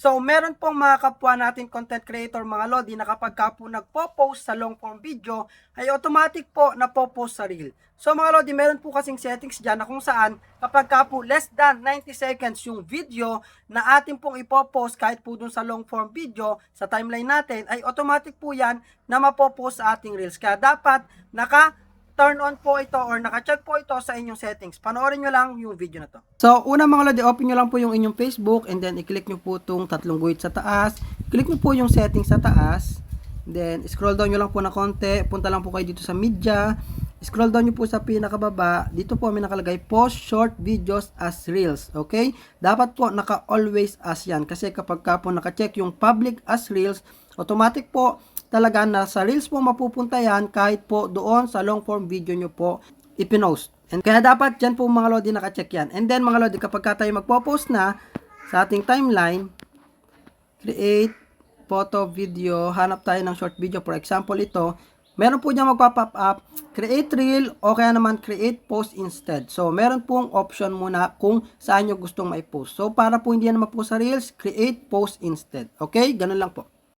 So, meron pong mga kapwa natin content creator mga lodi na kapag ka po nagpo-post sa long form video, ay automatic po na po-post sa reel. So mga lodi, meron po kasing settings dyan na kung saan kapag ka po less than 90 seconds yung video na atin pong ipopost kahit po dun sa long form video sa timeline natin, ay automatic po yan na mapopost sa ating reels. Kaya dapat naka turn on po ito or naka-check po ito sa inyong settings. Panoorin nyo lang yung video na to. So, una mga lodi, open nyo lang po yung inyong Facebook and then i-click nyo po itong tatlong guhit sa taas. Click nyo po yung settings sa taas. Then, scroll down nyo lang po na konti. Punta lang po kayo dito sa media. Scroll down nyo po sa pinakababa. Dito po may nakalagay post short videos as reels. Okay? Dapat po naka always as yan. Kasi kapag ka po naka-check yung public as reels, automatic po talaga na sa reels po mapupunta yan kahit po doon sa long form video nyo po ipinost. And kaya dapat dyan po mga lodi naka-check yan. And then mga lodi kapag ka tayo magpo-post na sa ating timeline, create photo, video, hanap tayo ng short video. For example, ito, meron po niya magpa-pop up, create reel o kaya naman create post instead. So, meron pong option muna kung saan nyo gustong mai-post. So, para po hindi yan ma-post sa reels, create post instead. Okay? Ganun lang po.